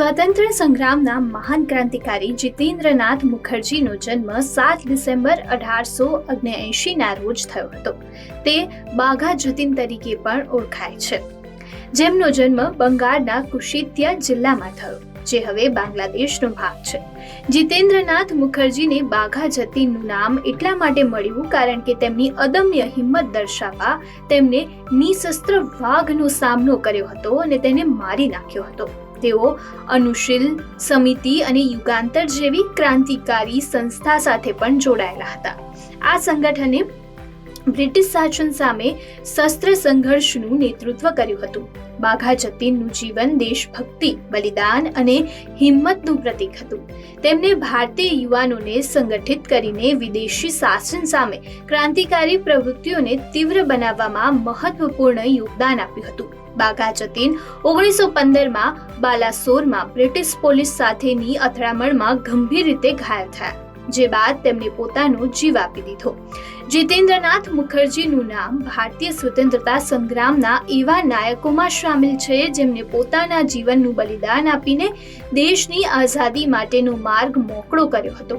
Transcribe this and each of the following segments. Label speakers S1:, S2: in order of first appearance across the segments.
S1: સ્વાતંત્ર્ય સંગ્રામના મહાન ક્રાંતિકારી જીતેન્દ્રનાથ મુખર્જીનો જન્મ સાત ડિસેમ્બર અઢારસો ઓગણએંશીના રોજ થયો હતો. તે બાઘા જતીન તરીકે પણ ઓળખાય છે. જેમનો જન્મ બંગાળના કુશિત્યા જિલ્લામાં થયો, જે હવે બાંગ્લાદેશનો ભાગ છે. જીતેન્દ્રનાથ મુખર્જીને બાઘા જતીનનું નામ એટલા માટે મળ્યું કારણ કે તેમની અદમ્ય હિંમત દર્શાવવા તેમને નિશસ્ત્ર વાઘનો સામનો કર્યો હતો અને તેને મારી નાખ્યો હતો. તેઓ અનુશીલ, સમિતિ અને યુગાંતર જેવી ક્રાંતિકારી સંસ્થા સાથે પણ જોડાયેલા હતા. આ સંગઠને બ્રિટિશ શાસન સામે શસ્ત્ર સંઘર્ષનું નેતૃત્વ કર્યું હતું. બાઘા જતીનનું જીવન દેશભક્તિ, બલિદાન અને હિંમતનું પ્રતીક હતું. તેમણે ભારતીય યુવાનોને સંગઠિત કરીને વિદેશી શાસન સામે ક્રાંતિકારી પ્રવૃત્તિઓને તીવ્ર બનાવવામાં મહત્વપૂર્ણ યોગદાન આપ્યું હતું. બાઘા જતીન ઓગણીસો પંદરમાં બાલાસોરમાં બ્રિટિશ પોલીસ સાથેની અથડામણમાં ગંભીર રીતે ઘાયલ થયા, જે બાદ તેમણે પોતાનો જીવ આપી દીધો. જીતેન્દ્રનાથ મુખર્જીનું નામ ભારતીય સ્વતંત્રતા સંગ્રામના એવા નાયકોમાં સામેલ છે જેમને પોતાના જીવનનું બલિદાન આપીને દેશની આઝાદી માટેનો માર્ગ મોકળો કર્યો હતો.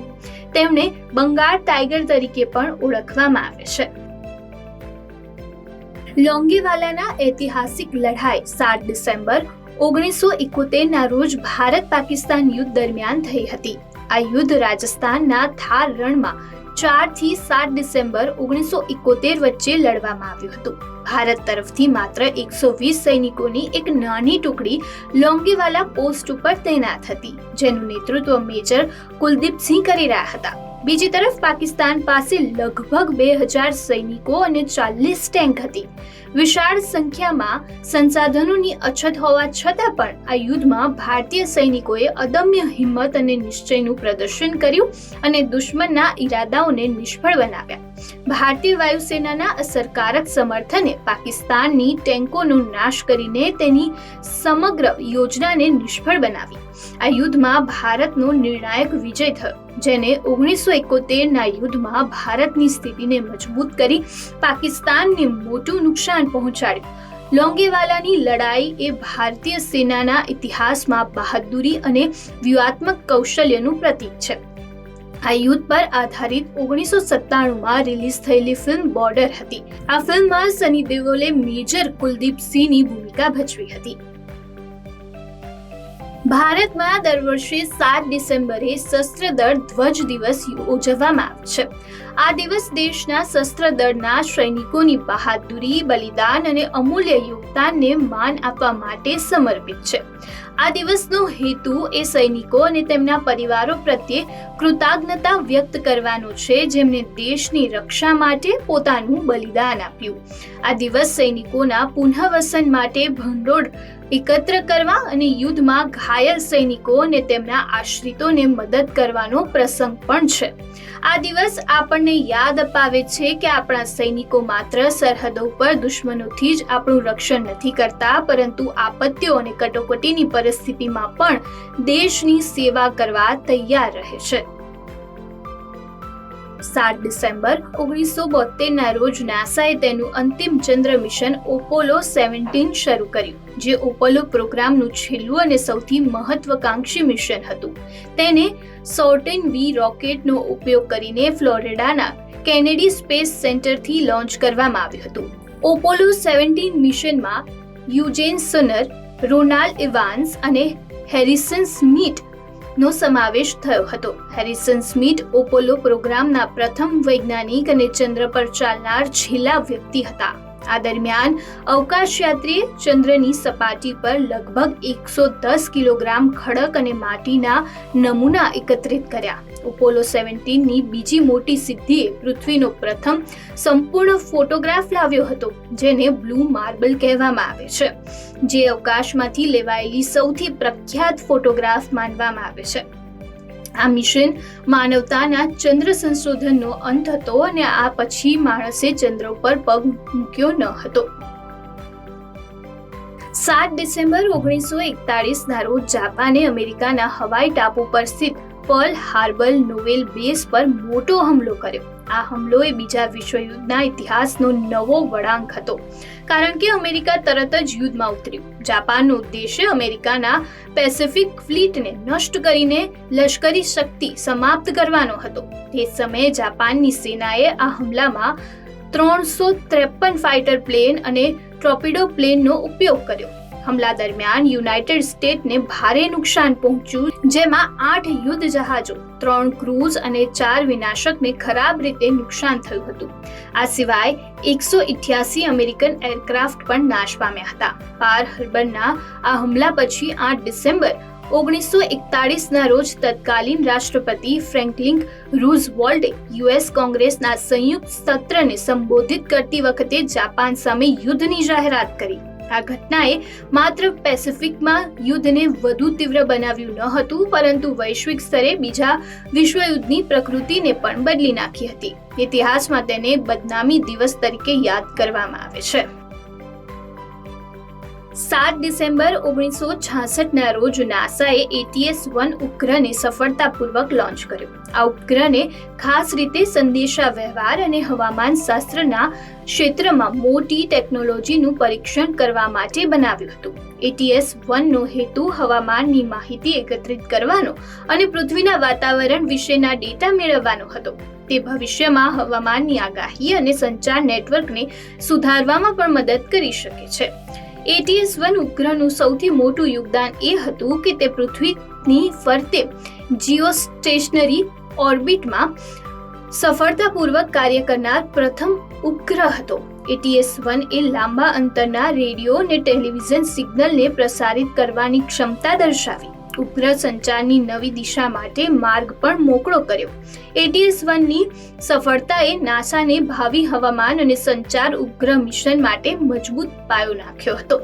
S1: તેમણે બંગાળ ટાઈગર તરીકે પણ ઓળખવામાં આવે છે. લોંગેવાલાના ઐતિહાસિક લડાઈ સાત ડિસેમ્બર ઓગણીસો એકોતેરના રોજ ભારત પાકિસ્તાન યુદ્ધ દરમિયાન થઈ હતી. આ યુદ્ધ રાજસ્થાનના થાર રણમાં ચારથી સાત ડિસેમ્બર ઓગણીસો એકોતેર વચ્ચે લડવામાં આવ્યું હતું. ભારત તરફથી માત્ર એકસો વીસ સૈનિકોની એક નાની ટુકડી લોંગીવાલા પોસ્ટ ઉપર તૈનાત હતી, જેનું નેતૃત્વ મેજર કુલદીપસિંહ કરી રહ્યા હતા. બીજી તરફ પાકિસ્તાન પાસે લગભગ બે હજાર સૈનિકો અને ચાલીસ ટેન્ક હતી. વિશાળ સંખ્યામાં સંસાધનોની અછત હોવા છતાં પણ આ યુદ્ધમાં ભારતીય સૈનિકોએ અદમ્ય હિંમત અને નિશ્ચયનું પ્રદર્શન કર્યું અને દુશ્મનના ઈરાદાઓને નિષ્ફળ બનાવ્યા. ભારતીય વાયુસેનાના અસરકારક સમર્થને પાકિસ્તાનની ટેન્કોનો નાશ કરીને તેની સમગ્ર યોજનાને નિષ્ફળ બનાવી. આ યુદ્ધમાં ભારતનો નિર્ણાયક વિજય થયો. જેને ઓગણીસો એકોતેરના યુદ્ધમાં ભારતની સ્થિતિને મજબૂત કરી પાકિસ્તાનને મોટું નુકસાન પહોંચાડ્યું. લોંગેવાલાની લડાઈ એ ભારતીય સેનાના ઇતિહાસમાં બહાદુરી અને વ્યૂહાત્મક કૌશલ્યનું પ્રતીક છે. આ યુદ્ધ પર આધારિત ઓગણીસો સત્તાણુંમાં રિલીઝ થયેલી ફિલ્મ બોર્ડર હતી. આ ફિલ્મમાં સની દેઓલે મેજર કુલદીપ સિંહની ભૂમિકા ભજવી હતી. ભારતમાં દર વર્ષે સાત ડિસેમ્બરે શસ્ત્ર દળ ધ્વજ દિવસ ઉજવવામાં આવે છે. આ દિવસ દેશના શસ્ત્ર દળના સૈનિકોની બહાદુરી, બલિદાન અને અમૂલ્ય યોગદાનને માન આપવા માટે સમર્પિત છે. આ દિવસનો હેતુ એ સૈનિકો અને તેમના પરિવારો પ્રત્યે કૃતજ્ઞતા વ્યક્ત કરવાનો છે જેમણે દેશની રક્ષા માટે પોતાનું બલિદાન આપ્યું. આ દિવસ સૈનિકોના પુનઃવસન માટે ભંડોળ એકત્ર કરવા અને યુદ્ધમાં ઘાયલ સૈનિકો અને તેમના આશ્રિતોને મદદ કરવાનો પ્રસંગ પણ છે. આ દિવસ આપણને યાદ અપાવે છે કે આપણા સૈનિકો માત્ર સરહદો પર દુશ્મનોથી જ આપણું રક્ષણ નથી કરતા, પરંતુ આપત્તિઓ અને કટોકટીની પરિસ્થિતિમાં પણ દેશની સેવા કરવા તૈયાર રહે છે. સાત ડિસેમ્બર ઓગણીસો બોતેરના રોજ નાસાએ તેનું અંતિમ ચંદ્ર મિશન ઓપોલો સેવન્ટીન શરૂ કર્યું, જે ઓપોલો પ્રોગ્રામનું છેલ્લું અને સૌથી મહત્વકાંક્ષી મિશન હતું. તેને સોર્ટેન વી રોકેટનો ઉપયોગ કરીને ફ્લોરિડાના કેનેડી સ્પેસ સેન્ટરથી લોન્ચ કરવામાં આવ્યું હતું. ઓપોલો સેવન્ટીન મિશનમાં યુજેન સુનર, રોનાલ્ડ ઇવાન્સ અને હેરિસન સ્મિથ નો સમાવેશ થયો હતો. હેરિસન સ્મિથ ઓપોલો પ્રોગ્રામના પ્રથમ વૈજ્ઞાનિક અને ચંદ્ર પર ચાલનાર છેલ્લા વ્યક્તિ હતા. આ દરમિયાન અવકાશયાત્રીએ ચંદ્રની સપાટી પર લગભગ એકસો દસ કિલોગ્રામ ખડક અને માટીના નમૂના એકત્રિત કર્યા. ઓપોલો સેવન્ટીનની બીજી મોટી સિદ્ધિએ પૃથ્વીનો પ્રથમ સંપૂર્ણ ફોટોગ્રાફ લાવ્યો હતો, જેને બ્લુ માર્બલ કહેવામાં આવે છે. જે અવકાશમાંથી લેવાયેલી સૌથી પ્રખ્યાત ફોટોગ્રાફ માનવામાં આવે છે. આ મિશન માનવતાના ચંદ્ર સંશોધનનો અંત હતો અને આ પછી માણસે ચંદ્ર ઉપર પગ મૂક્યો ન હતો. સાત ડિસેમ્બર ઓગણીસો એકતાળીસના રોજ જાપાને અમેરિકાના હવાઈ ટાપુ પર સ્થિત પર્લ હાર્બર નોવેલ બેઝ પર મોટો હુમલો કર્યો. આ હુમલો એ બીજા વિશ્વયુદ્ધના ઇતિહાસનો નવો વળાંક હતો. કારણ કે અમેરિકા તરત જ યુદ્ધમાં ઉતર્યું. જાપાનનો ઉદ્દેશ્ય અમેરિકાના પેસિફિક ફ્લીટને નષ્ટ કરીને લશ્કરી શક્તિ સમાપ્ત કરવાનો હતો. તે સમયે જાપાનની સેનાએ આ હુમલામાં ત્રણસો ત્રેપન ફાઇટર પ્લેન અને ટ્રોપિડો પ્લેનનો ઉપયોગ કર્યો. હુમલા દરમિયાન યુનાઇટેડ સ્ટેટને ભારે નુકસાન પહોંચ્યું, જેમાં આઠ યુદ્ધ જહાજો, ત્રણ ક્રૂઝ અને ચાર વિનાશકને ખરાબ રીતે નુકસાન થયું હતું. આ સિવાય એકસો ઇઠ્યાસી અમેરિકન એરક્રાફ્ટ પણ નાશ પામ્યા હતા. પાર હર્બરના આ હુમલા પછી આઠ ડિસેમ્બર ઓગણીસો એકતાળીસના રોજ તત્કાલીન રાષ્ટ્રપતિ ફ્રેન્કલિન રૂઝવોલ્ટે યુએસ કોંગ્રેસના સંયુક્ત સત્રને સંબોધિત કરતી વખતે જાપાન સામે યુદ્ધની જાહેરાત કરી. આ ઘટનાએ માત્ર પેસિફિકમાં યુદ્ધને વધુ તીવ્ર બનાવ્યું ન હતું, પરંતુ વૈશ્વિક સ્તરે બીજા વિશ્વયુદ્ધની પ્રકૃતિને પણ બદલી નાખી હતી. ઇતિહાસમાં તેને બદનામી દિવસ તરીકે યાદ કરવામાં આવે છે. સાત ડિસેમ્બર ઓગણીસો છાસઠના રોજ નાસાએ એટીએસ વન ઉપગ્રહને સફળતાપૂર્વક લોન્ચ કર્યો. આ ઉપગ્રહને ખાસ રીતે સંદેશા વ્યવહાર અને હવામાન શાસ્ત્રના ક્ષેત્રમાં મોટી ટેકનોલોજીનું પરીક્ષણ કરવા માટે બનાવ્યું હતું. એટીએસ વનનો હેતુ હવામાનની માહિતી એકત્રિત કરવાનો અને પૃથ્વીના વાતાવરણ વિશેના ડેટા મેળવવાનો હતો. તે ભવિષ્યમાં હવામાનની આગાહી અને સંચાર નેટવર્કને સુધારવામાં પણ મદદ કરી શકે છે. એટીએસ વન ઉપગ્રહનું સૌથી મોટું યોગદાન એ હતું કે તે પૃથ્વીની ફરતે જીઓ સ્ટેશનરી ઓર્બિટમાં સફળતાપૂર્વક કાર્ય કરનાર પ્રથમ ઉપગ્રહ હતો. એટીએસ વન એ લાંબા અંતરના રેડિયો અને ટેલિવિઝન સિગ્નલને પ્રસારિત કરવાની ક્ષમતા દર્શાવી. ઉપગ્રહ સંચારની નવી દિશા માટે માર્ગ પણ મોકળો કર્યો. એટીએસ વનની સફળતાએ નાસાને ભાવિ હવામાન અને સંચાર ઉપગ્રહ મિશન માટે મજબૂત પાયો નાખ્યો હતો.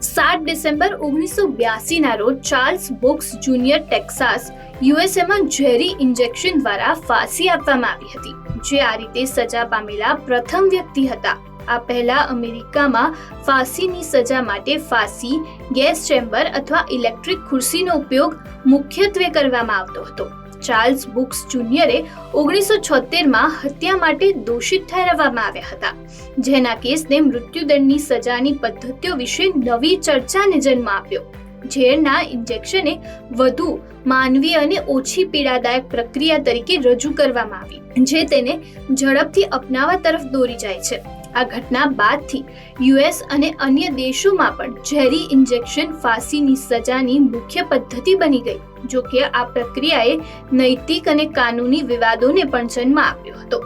S1: સાત ડિસેમ્બર ઓગણીસો બ્યાસીના રોજ ચાર્લ્સ બોક્સ જુનિયર ટેક્સાસ યુએસએમાં ઝેરી ઇન્જેક્શન દ્વારા ફાંસી આપવામાં આવી હતી, જે આ રીતે સજા પામેલા પ્રથમ વ્યક્તિ હતા. આ પહેલા અમેરિકામાં ફાંસીની સજા માટે ફાંસી, ગેસ ચેમ્બર અથવા ઇલેક્ટ્રિક ખુરશીનો ઉપયોગ મુખ્યત્વે કરવામાં આવતો હતો. ચાર્લ્સ બુક્સ જુનિયરે ઓગણીસો છોતેરમાં હત્યા માટે દોષિત ઠેરવવામાં આવ્યા હતા. જેના કેસને મૃત્યુદંડની સજાની પદ્ધતિઓ વિશે નવી ચર્ચાને જન્મ આપ્યો. ઝેરના ઇન્જેક્શને વધુ માનવીય અને ઓછી પીડાદાયક પ્રક્રિયા તરીકે રજૂ કરવામાં આવી, જે તેને ઝડપથી અપનાવવા તરફ દોરી જાય છે. આ ઘટના બાદથી યુએસ અને અન્ય દેશોમાં પણ ઝેરી ઇન્જેક્શન ફાંસીની સજાની મુખ્ય પદ્ધતિ બની ગઈ જો કે આ પ્રક્રિયાએ નૈતિક અને કાનૂની વિવાદોને પણ જન્મ આપ્યો હતો.